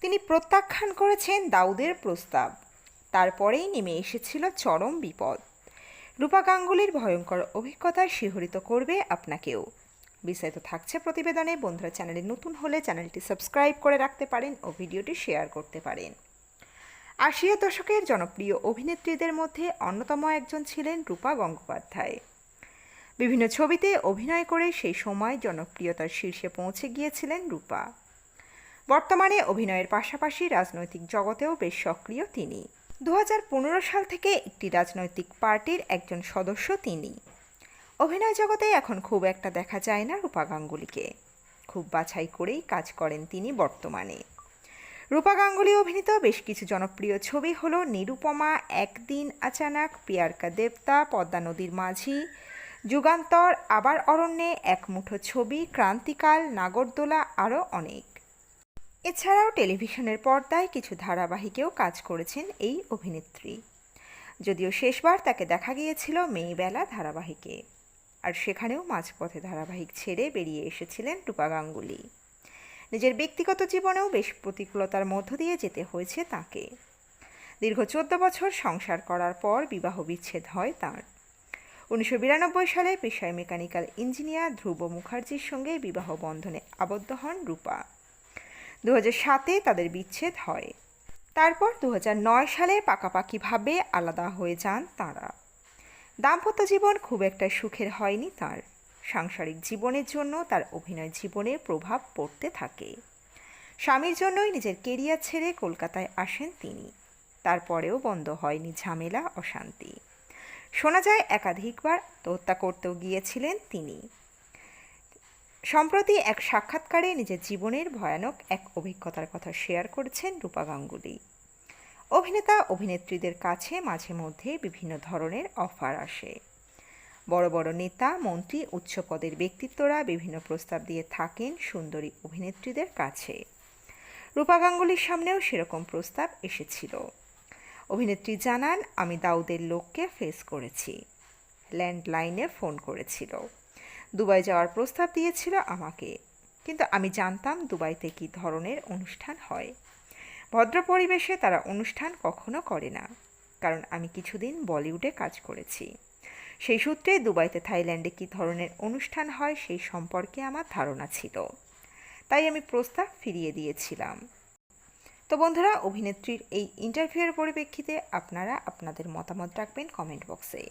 তিনি প্রত্যাখ্যান করেছেন দাউদের প্রস্তাব। তারপরেই নেমে এসেছিল চরম বিপদ। রূপা গাঙ্গুলির ভয়ঙ্কর অভিজ্ঞতা শিহরিত করবে আপনাকেও। বিস্তারিত থাকছে প্রতিবেদনে। বন্ধুরা, চ্যানেলে নতুন হলে চ্যানেলটি সাবস্ক্রাইব করে রাখতে পারেন ও ভিডিওটি শেয়ার করতে পারেন। আশিয়া দশকের জনপ্রিয় অভিনেত্রীদের মধ্যে অন্যতম একজন ছিলেন রূপা গঙ্গোপাধ্যায়। বিভিন্ন ছবিতে অভিনয় করে সেই সময় জনপ্রিয়তার শীর্ষে পৌঁছে গিয়েছিলেন রূপা। বর্তমানে অভিনয়ের পাশাপাশি রাজনৈতিক জগতেও বেশ সক্রিয় তিনি। দু হাজার পনেরো সাল থেকে একটি রাজনৈতিক পার্টির একজন সদস্য তিনি। অভিনয় জগতে এখন খুব একটা দেখা যায় না রূপা গাঙ্গুলিকে। খুব বাছাই করেই কাজ করেন তিনি বর্তমানে। রূপা গাঙ্গুলি অভিনীত বেশ কিছু জনপ্রিয় ছবি হল নিরুপমা, একদিন আচানক পিয়ারকা দেবতা, পদ্মা নদীর মাঝি, যুগান্তর, আবার অরণ্যে, এক মুঠো ছবি, ক্রান্তিকাল, নাগরদোলা, আরও অনেক। এছাড়াও টেলিভিশনের পর্দায় কিছু ধারাবাহিকেও কাজ করেছেন এই অভিনেত্রী। যদিও শেষবার তাকে দেখা গিয়েছিল মেয়েবেলা ধারাবাহিকে, আর সেখানেও মাঝপথে ধারাবাহিক ছেড়ে বেরিয়ে এসেছিলেন রূপা গাঙ্গুলি। নিজের ব্যক্তিগত জীবনেও বেশ প্রতিকূলতার মধ্য দিয়ে যেতে হয়েছে তাকে। দীর্ঘ চোদ্দ বছর সংসার করার পর বিবাহ বিচ্ছেদ হয় তাঁর। উনিশশো বিরানব্বই সালে পেশায় মেকানিক্যাল ইঞ্জিনিয়ার ধ্রুব মুখার্জির সঙ্গে বিবাহ বন্ধনে আবদ্ধ হন রূপা। দু সাতে তাদের বিচ্ছেদ হয়। তারপর দু সালে পাকাপাকিভাবে আলাদা হয়ে যান তাঁরা। দাম্পত্য জীবন খুব একটা সুখের হয়নি তার। সাংসারিক জীবনের জন্য তার অভিনয় জীবনে প্রভাব পড়তে থাকে। স্বামীর জন্যই নিজের কেরিয়ার ছেড়ে কলকাতায় আসেন তিনি। তারপরেও বন্ধ হয়নি ঝামেলা, অশান্তি। শোনা যায় একাধিকবার হত্যা করতেও গিয়েছিলেন তিনি। সম্প্রতি এক সাক্ষাৎকারে নিজের জীবনের ভয়ানক এক অভিজ্ঞতার কথা শেয়ার করেছেন রূপা গাঙ্গুলি। অভিনেতা, অভিনেত্রীদের কাছে মাঝে মধ্যে বিভিন্ন ধরনের অফার আসে। বড় বড় নেতা, মন্ত্রী উচ্চ পদের ব্যক্তিত্বরা বিভিন্ন প্রস্তাব দিয়ে থাকেন সুন্দরী অভিনেত্রীদের কাছে। রূপা গাঙ্গুলির সামনেও সেরকম প্রস্তাব এসেছিল। অভিনেত্রী জানান, আমি দাউদের লোককে ফেস করেছি। ল্যান্ডলাইনে ফোন করেছিল। দুবাই যাওয়ার প্রস্তাব দিয়েছিল আমাকে। কিন্তু আমি জানতাম দুবাইতে কী ধরনের অনুষ্ঠান হয়। ভদ্র পরিবেশে তারা অনুষ্ঠান কখনো করে না, কারণ আমি কিছুদিন বলিউডে কাজ করেছি। সেই সূত্রে দুবাইতে থাইল্যান্ডে কী ধরনের অনুষ্ঠান হয় সেই সম্পর্কে আমার ধারণা ছিল। তাই আমি প্রস্তাব ফিরিয়ে দিয়েছিলাম। তো বন্ধুরা, অভিনেত্রীর এই ইন্টারভিউয়ের পরিপ্রেক্ষিতে আপনারা আপনাদের মতামত রাখবেন কমেন্ট বক্সে।